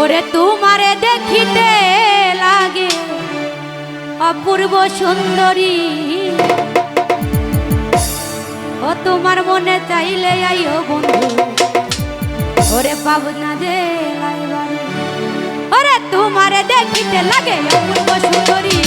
ওরে তোমারে দেখিতে লাগে অপূর্ব সুন্দরী। ও তোমার মনে চাইলে আইও বন্ধু। ওরে পাবনা দে ওরে তোমারে দেখিতে লাগে অপূর্ব সুন্দরী।